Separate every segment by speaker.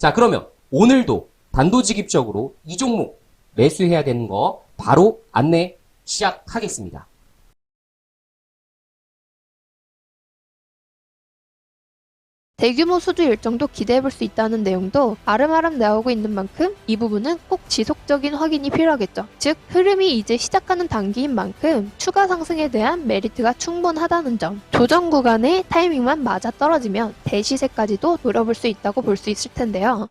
Speaker 1: 자 그러면 오늘도 단도직입적으로 이 종목 매수해야 되는 거 바로 안내 시작하겠습니다.
Speaker 2: 대규모 수주 일정도 기대해볼 수 있다는 내용도 아름아름 나오고 있는 만큼 이 부분은 꼭 지속적인 확인이 필요하겠죠. 즉, 흐름이 이제 시작하는 단계인 만큼 추가 상승에 대한 메리트가 충분하다는 점. 조정 구간의 타이밍만 맞아 떨어지면 대시세까지도 노려볼 수 있다고 볼 수 있을 텐데요.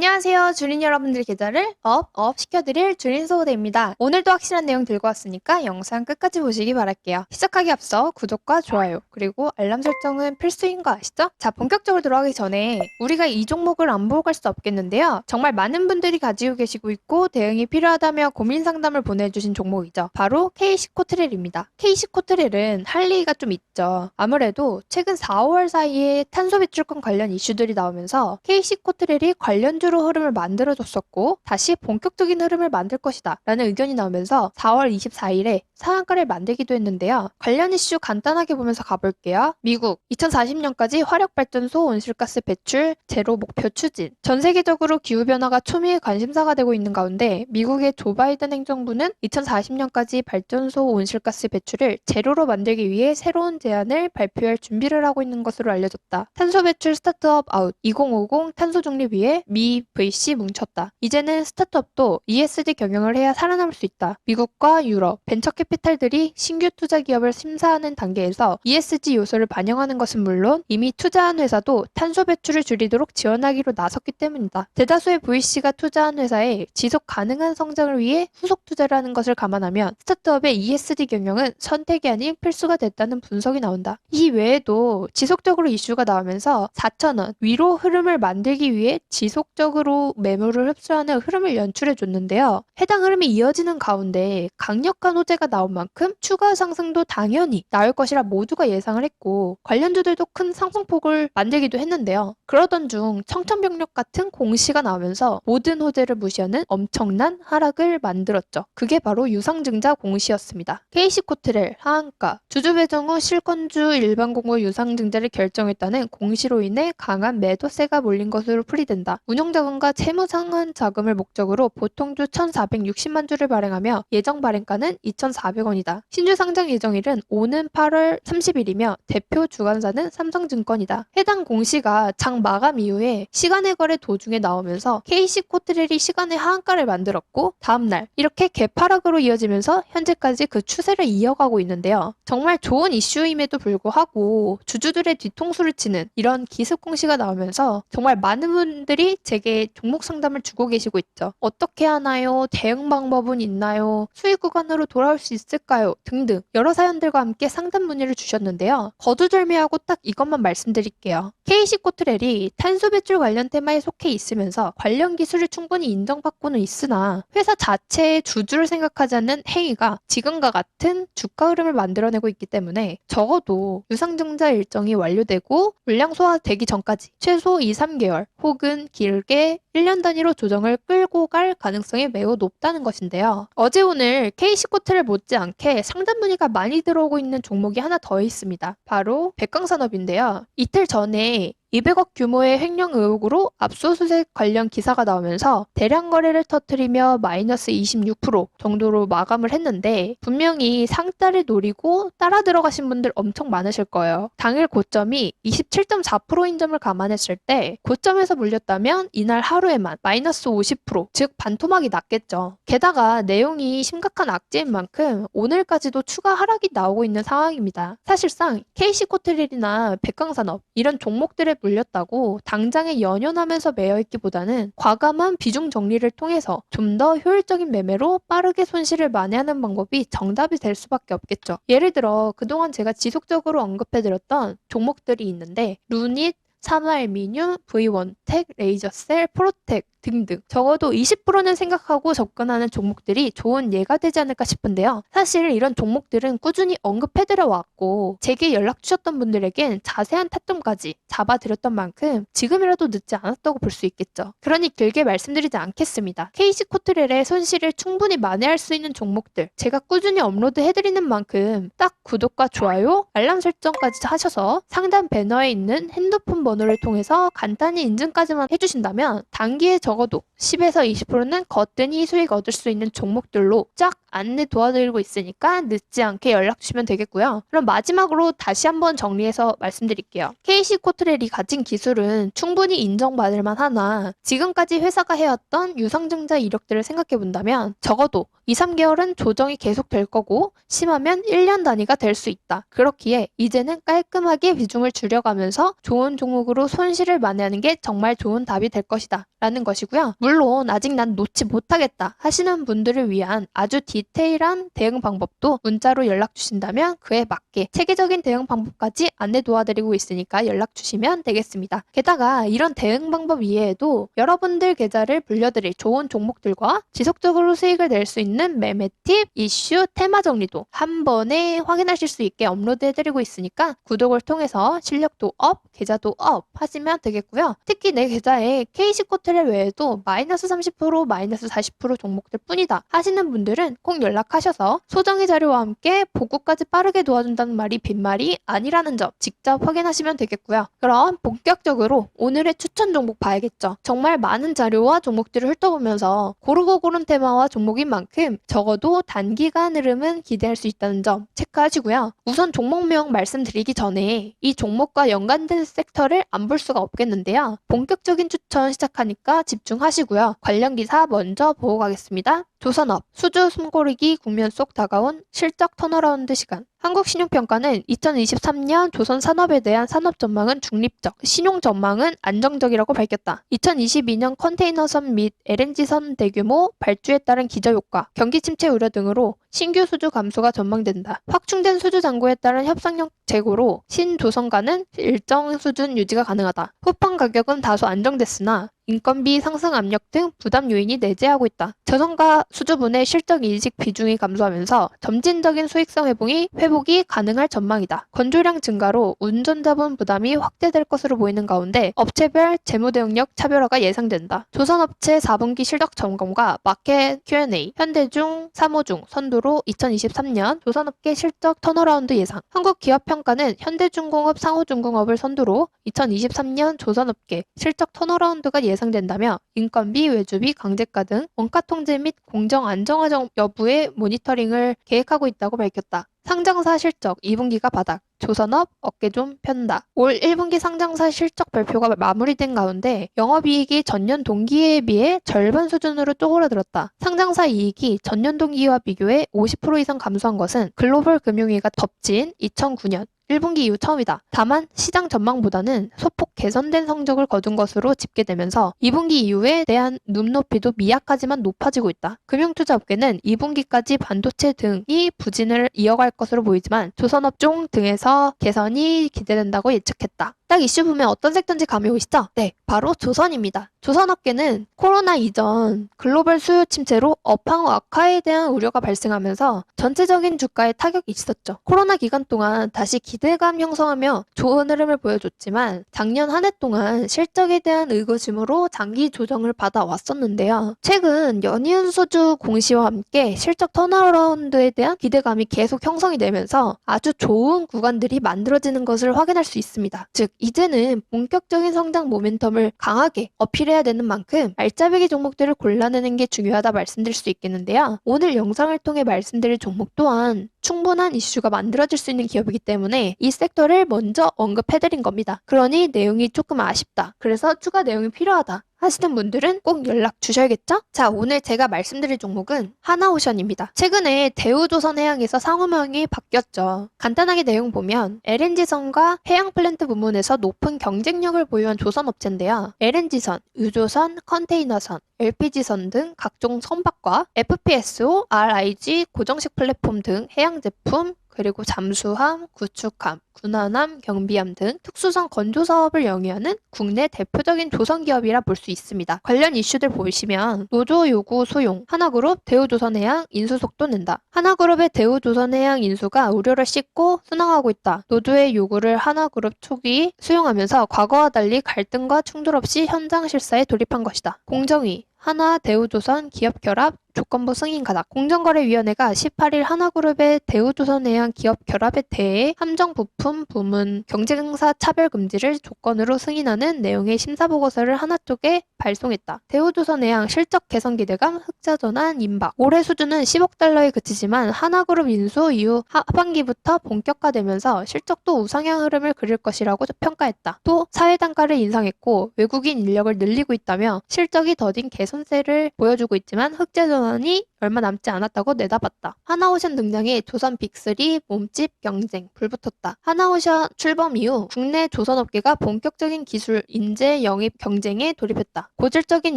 Speaker 2: 안녕하세요. 주린 여러분들 계좌를 업, 업 시켜드릴 주린 소호대입니다. 오늘도 확실한 내용 들고 왔으니까 영상 끝까지 보시기 바랄게요. 시작하기 앞서 구독과 좋아요, 그리고 알람 설정은 필수인 거 아시죠? 자, 본격적으로 들어가기 전에 우리가 이 종목을 안 보고 갈 수 없겠는데요. 정말 많은 분들이 가지고 계시고 있고 대응이 필요하다며 고민 상담을 보내주신 종목이죠. 바로 KC코트렐입니다. KC코트렐은 할 얘기가 좀 있죠. 아무래도 최근 4, 5월 사이에 탄소 배출권 관련 이슈들이 나오면서 KC코트렐이 관련주 로 흐름을 만들어줬었고 다시 본격적인 흐름을 만들 것이다 라는 의견이 나오면서 4월 24일에 상한가를 만들기도 했는데요. 관련 이슈 간단하게 보면서 가볼게요. 미국 2040년까지 화력 발전소 온실가스 배출 제로 목표 추진 전 세계적으로 기후 변화가 초미의 관심사가 되고 있는 가운데 미국의 조 바이든 행정부는 2040년까지 발전소 온실가스 배출을 제로로 만들기 위해 새로운 제안을 발표할 준비를 하고 있는 것으로 알려졌다. 탄소 배출 스타트업 아웃 2050 탄소 중립 위해 미 VC 뭉쳤다. 이제는 스타트업도 ESG 경영을 해야 살아남을 수 있다. 미국과 유럽 벤처 캐 피탈들이 신규 투자 기업을 심사하는 단계에서 ESG 요소를 반영하는 것은 물론 이미 투자한 회사도 탄소 배출을 줄이도록 지원하기로 나섰기 때문이다. 대다수의 VC가 투자한 회사에 지속 가능한 성장을 위해 후속 투자를 하는 것을 감안하면 스타트업의 ESG 경영은 선택이 아닌 필수가 됐다는 분석이 나온다. 이 외에도 지속적으로 이슈가 나오면서 4천원 위로 흐름을 만들기 위해 지속적으로 매물을 흡수하는 흐름을 연출해 줬는데요. 해당 흐름이 이어지는 가운데 강력한 호재가 나온 만큼 추가 상승도 당연히 나올 것이라 모두가 예상을 했고 관련주들도 큰 상승폭을 만들기도 했는데요. 그러던 중 청천벽력 같은 공시가 나오면서 모든 호재를 무시하는 엄청난 하락을 만들었죠. 그게 바로 유상증자 공시였습니다. KC코트렐 하한가 주주 배정 후 실권주 일반 공고 유상증자를 결정했다는 공시로 인해 강한 매도세가 몰린 것으로 풀이된다. 운용자금과 채무 상환 자금을 목적으로 보통주 1,460만 주를 발행하며 예정 발행가는 2,400 원이다. 신주 상장 예정일은 오는 8월 30일이며 대표 주관사는 삼성증권이다. 해당 공시가 장 마감 이후에 시간의 거래 도중에 나오면서 KC 코트렐이 시간의 하한가를 만들었고 다음날 이렇게 개파락으로 이어지면서 현재까지 그 추세를 이어가고 있는데요. 정말 좋은 이슈임에도 불구하고 주주들의 뒤통수를 치는 이런 기습 공시가 나오면서 정말 많은 분들이 제게 종목 상담을 주고 계시고 있죠. 어떻게 하나요? 대응 방법은 있나요? 수익 구간으로 돌아올 수 있을까요? 등등 여러 사연들과 함께 상담 문의를 주셨는데요. 거두절미하고 딱 이것만 말씀드릴게요. KC 코트렐이 탄소 배출 관련 테마에 속해 있으면서 관련 기술을 충분히 인정받고는 있으나 회사 자체의 주주를 생각하지 않는 행위가 지금과 같은 주가 흐름을 만들어내고 있기 때문에 적어도 유상증자 일정이 완료되고 물량 소화되기 전까지 최소 2, 3개월 혹은 길게 1년 단위로 조정을 끌고 갈 가능성이 매우 높다는 것인데요. 어제 오늘 KC코트를 못지않게 상담 문의가 많이 들어오고 있는 종목이 하나 더 있습니다. 바로 백광산업인데요. 이틀 전에 200억 규모의 횡령 의혹으로 압수수색 관련 기사가 나오면서 대량 거래를 터뜨리며 마이너스 26% 정도로 마감을 했는데 분명히 상따를 노리고 따라 들어가신 분들 엄청 많으실 거예요. 당일 고점이 27.4%인 점을 감안했을 때 고점에서 물렸다면 이날 하루에만 마이너스 50%, 즉 반토막이 났겠죠. 게다가 내용이 심각한 악재인 만큼 오늘까지도 추가 하락이 나오고 있는 상황입니다. 사실상 KC코트릴이나 백광산업 이런 종목들에 물렸다고 당장에 연연하면서 매여있기보다는 과감한 비중 정리를 통해서 좀 더 효율적인 매매로 빠르게 손실을 만회하는 방법이 정답이 될 수밖에 없겠죠. 예를 들어 그동안 제가 지속적으로 언급해드렸던 종목들이 있는데 루닛, 산화알미늄, V1텍, 레이저셀, 프로텍 등등 적어도 20%는 생각하고 접근하는 종목들이 좋은 예가 되지 않을까 싶은데요. 사실 이런 종목들은 꾸준히 언급해드려 왔고 제게 연락 주셨던 분들에겐 자세한 타점까지 잡아드렸던 만큼 지금이라도 늦지 않았다고 볼 수 있겠죠. 그러니 길게 말씀드리지 않겠습니다. KC 코트렐의 손실을 충분히 만회할 수 있는 종목들 제가 꾸준히 업로드해드리는 만큼 딱 구독과 좋아요, 알람 설정까지 하셔서 상단 배너에 있는 핸드폰 번호를 통해서 간단히 인증까지만 해주신다면 단기에 적어도 10에서 20%는 거뜬히 수익 얻을 수 있는 종목들로 쫙 안내 도와드리고 있으니까 늦지 않게 연락 주시면 되겠고요. 그럼 마지막으로 다시 한번 정리해서 말씀드릴게요. KC 코트렐이 가진 기술은 충분히 인정받을 만하나 지금까지 회사가 해왔던 유상증자 이력들을 생각해 본다면 적어도 2, 3개월은 조정이 계속될 거고 심하면 1년 단위가 될 수 있다. 그렇기에 이제는 깔끔하게 비중을 줄여가면서 좋은 종목으로 손실을 만회하는 게 정말 좋은 답이 될 것이다. 라는 것이고요. 물론 아직 난 놓지 못하겠다 하시는 분들을 위한 아주 디테일한 대응 방법도 문자로 연락 주신다면 그에 맞게 체계적인 대응 방법까지 안내 도와드리고 있으니까 연락 주시면 되겠습니다. 게다가 이런 대응 방법 이외에도 여러분들 계좌를 불려드릴 좋은 종목들과 지속적으로 수익을 낼 수 있는 매매 팁, 이슈, 테마 정리도 한 번에 확인하실 수 있게 업로드 해드리고 있으니까 구독을 통해서 실력도 업, 계좌도 업 하시면 되겠고요. 특히 내 계좌에 KC 코트레 외에도 마이너스 30%, 마이너스 40% 종목들 뿐이다 하시는 분들은 꼭 연락하셔서 소정의 자료와 함께 보고까지 빠르게 도와준다는 말이 빈말이 아니라는 점 직접 확인하시면 되겠고요. 그럼 본격적으로 오늘의 추천 종목 봐야겠죠. 정말 많은 자료와 종목들을 훑어보면서 고르고 고른 테마와 종목인 만큼 적어도 단기간 흐름은 기대할 수 있다는 점 체크하시고요. 우선 종목명 말씀드리기 전에 이 종목과 연관된 섹터를 안 볼 수가 없겠는데요. 본격적인 추천 시작하니까 집중하시고요. 관련 기사 먼저 보고 가겠습니다. 조선업, 수주 숨고르기 국면 속 다가온 실적 턴어라운드 시간. 한국신용평가는 2023년 조선 산업에 대한 산업 전망은 중립적, 신용 전망은 안정적이라고 밝혔다. 2022년 컨테이너선 및 LNG선 대규모 발주에 따른 기저효과, 경기 침체 우려 등으로 신규 수주 감소가 전망된다. 확충된 수주 잔고에 따른 협상력 재고로 신조선과는 일정 수준 유지가 가능하다. 후판 가격은 다소 안정됐으나 인건비 상승 압력 등 부담 요인이 내재하고 있다. 저성과 수주분의 실적 이직 비중이 감소하면서 점진적인 수익성 회복이 회복이 가능할 전망이다. 건조량 증가로 운전자분 부담이 확대될 것으로 보이는 가운데 업체별 재무 대응력 차별화가 예상된다. 조선업체 4분기 실적 점검과 마켓 Q&A, 현대중, 사모중 선두로 2023년 조선업계 실적 턴어라운드 예상. 한국 기업 평가는 현대중공업, 상호중공업을 선두로 2023년 조선업계 실적 턴어라운드가 예상 된다며 인건비, 외주비, 강제가 등 원가 통제 및 공정 안정화 정- 여부의 모니터링을 계획하고 있다고 밝혔다. 상장사 실적 2분기가 바닥. 조선업 어깨 좀 편다. 올 1분기 상장사 실적 발표가 마무리된 가운데 영업이익이 전년 동기에 비해 절반 수준으로 쪼그라들었다. 상장사 이익이 전년 동기와 비교해 50% 이상 감소한 것은 글로벌 금융위기가 덮친 2009년 1분기 이후 처음이다. 다만 시장 전망보다는 소폭 개선된 성적을 거둔 것으로 집계되면서 2분기 이후에 대한 눈높이도 미약하지만 높아지고 있다. 금융투자업계는 2분기까지 반도체 등이 부진을 이어갈 것으로 보이지만 조선업종 등에서 개선이 기대된다고 예측했다. 딱 이슈 보면 어떤 섹터인지 감이 오시죠? 네, 바로 조선입니다. 조선업계는 코로나 이전 글로벌 수요 침체로 업황 악화에 대한 우려가 발생하면서 전체적인 주가에 타격이 있었죠. 코로나 기간 동안 다시 기대감 형성하며 좋은 흐름을 보여줬지만 작년 한 해 동안 실적에 대한 의구심으로 장기 조정을 받아왔었는데요. 최근 연이은 수주 공시와 함께 실적 턴어라운드에 대한 기대감이 계속 형성이 되면서 아주 좋은 구간들이 만들어지는 것을 확인할 수 있습니다. 즉 이제는 본격적인 성장 모멘텀을 강하게 어필해야 되는 만큼 알짜배기 종목들을 골라내는 게 중요하다 말씀드릴 수 있겠는데요. 오늘 영상을 통해 말씀드릴 종목 또한 충분한 이슈가 만들어질 수 있는 기업이기 때문에 이 섹터를 먼저 언급해드린 겁니다. 그러니 내용이 조금 아쉽다. 그래서 추가 내용이 필요하다. 하시는 분들은 꼭 연락 주셔야겠죠? 자, 오늘 제가 말씀드릴 종목은 하나오션입니다. 최근에 대우조선해양에서 상호명이 바뀌었죠. 간단하게 내용 보면 LNG선과 해양 플랜트 부문에서 높은 경쟁력을 보유한 조선업체인데요. LNG선, 유조선, 컨테이너선, LPG선 등 각종 선박과 FPSO, RIG, 고정식 플랫폼 등 해양 제품, 그리고 잠수함, 구축함, 군함함, 경비함 등 특수선 건조 사업을 영위하는 국내 대표적인 조선 기업이라 볼 수 있습니다. 관련 이슈들 보시면 노조 요구 소용, 하나그룹 대우조선해양 인수 속도 낸다. 하나그룹의 대우조선해양 인수가 우려를 씻고 순항하고 있다. 노조의 요구를 하나그룹 초기 수용하면서 과거와 달리 갈등과 충돌 없이 현장 실사에 돌입한 것이다. 공정위 하나 대우조선 기업 결합 조건부 승인 가닥 공정거래위원회가 18일 하나그룹의 대우조선 해양 기업 결합에 대해 함정 부품 부문 경쟁사 차별 금지를 조건으로 승인하는 내용의 심사 보고서를 하나 쪽에 발송했다. 대우조선 해양 실적 개선 기대감 흑자 전환 임박 올해 수준은 10억 달러에 그치지만 하나그룹 인수 이후 하반기부터 본격화되면서 실적도 우상향 흐름을 그릴 것이라고 평가했다. 또 사회 단가를 인상했고 외국인 인력을 늘리고 있다며 실적이 더딘 개선세를 보여주고 있지만 흑자 전환 시즌1이 얼마 남지 않았다고 내다봤다. 하나오션 등장에 조선 빅3 몸집 경쟁 불붙었다. 하나오션 출범 이후 국내 조선업계가 본격적인 기술 인재 영입 경쟁에 돌입했다. 고질적인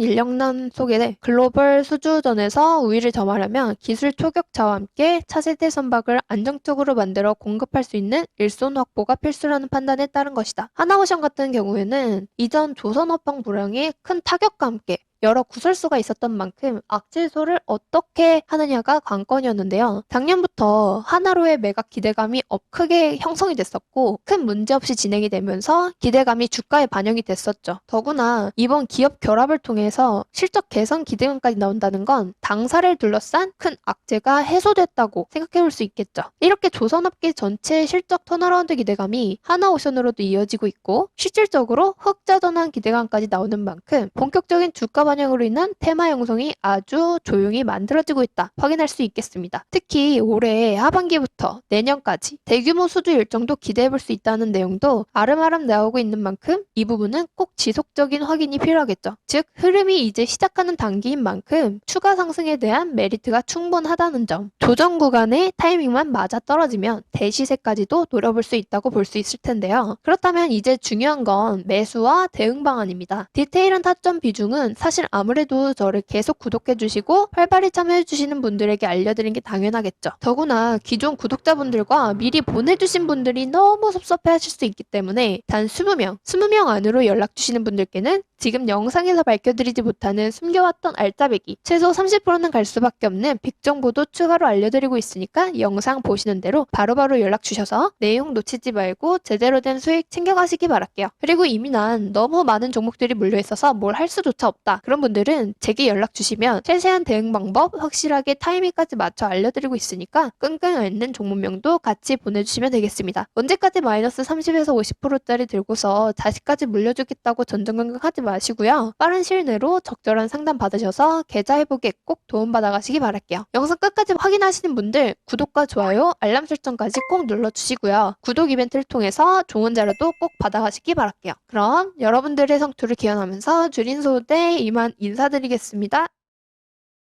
Speaker 2: 인력난 속에 글로벌 수주전에서 우위를 점하려면 기술 초격차와 함께 차세대 선박을 안정적으로 만들어 공급할 수 있는 일손 확보가 필수라는 판단에 따른 것이다. 하나오션 같은 경우에는 이전 조선업황 불황에 큰 타격과 함께 여러 구설수가 있었던 만큼 악질소를 어떻게 하느냐가 관건이었는데요. 작년부터 하나로의 매각 기대감이 업 크게 형성이 됐었고 큰 문제 없이 진행이 되면서 기대감이 주가에 반영이 됐었죠. 더구나 이번 기업 결합을 통해서 실적 개선 기대감까지 나온다는 건 당사를 둘러싼 큰 악재가 해소됐다고 생각해 볼 수 있겠죠. 이렇게 조선업계 전체의 실적 턴어라운드 기대감이 하나오션으로도 이어지고 있고 실질적으로 흑자 전환 기대감까지 나오는 만큼 본격적인 주가 반 영으로 인한 테마 형성이 아주 조용히 만들어지고 있다 확인할 수 있겠습니다. 특히 올해 하반기부터 내년까지 대규모 수주 일정도 기대해 볼 수 있다는 내용도 아름아름 나오고 있는 만큼 이 부분은 꼭 지속적인 확인이 필요하겠죠. 즉 흐름이 이제 시작하는 단계인 만큼 추가 상승에 대한 메리트가 충분하다는 점. 조정 구간의 타이밍만 맞아 떨어지면 대시세까지도 노려볼 수 있다고 볼 수 있을 텐데요. 그렇다면 이제 중요한 건 매수와 대응 방안입니다. 디테일한 타점 비중은 사실 아무래도 저를 계속 구독해 주시고 활발히 참여해 주시는 분들에게 알려드린 게 당연하겠죠. 더구나 기존 구독자분들과 미리 보내주신 분들이 너무 섭섭해 하실 수 있기 때문에 단 20명, 20명 안으로 연락 주시는 분들께는 지금 영상에서 밝혀드리지 못하는 숨겨왔던 알짜배기 최소 30%는 갈 수밖에 없는 빅 정보도 추가로 알려드리고 있으니까 영상 보시는 대로 바로바로 연락 주셔서 내용 놓치지 말고 제대로 된 수익 챙겨가시기 바랄게요. 그리고 이미 난 너무 많은 종목들이 몰려있어서 뭘 할 수조차 없다. 그런 분들은 제게 연락 주시면 세세한 대응 방법 확실하게 타이밍까지 맞춰 알려드리고 있으니까 끙끙 앓는 종목명도 같이 보내주시면 되겠습니다. 언제까지 마이너스 30에서 50%짜리 들고서 다시까지 물려주겠다고 전전긍긍하지 마시고요. 빠른 시일 내로 적절한 상담 받으셔서 계좌 회복에 꼭 도움받아 가시기 바랄게요. 영상 끝까지 확인하시는 분들 구독과 좋아요, 알람 설정까지 꼭 눌러주시고요. 구독 이벤트를 통해서 좋은 자료도 꼭 받아가시기 바랄게요. 그럼 여러분들의 성투를 기원하면서 주린 소대 이만 인사드리겠습니다.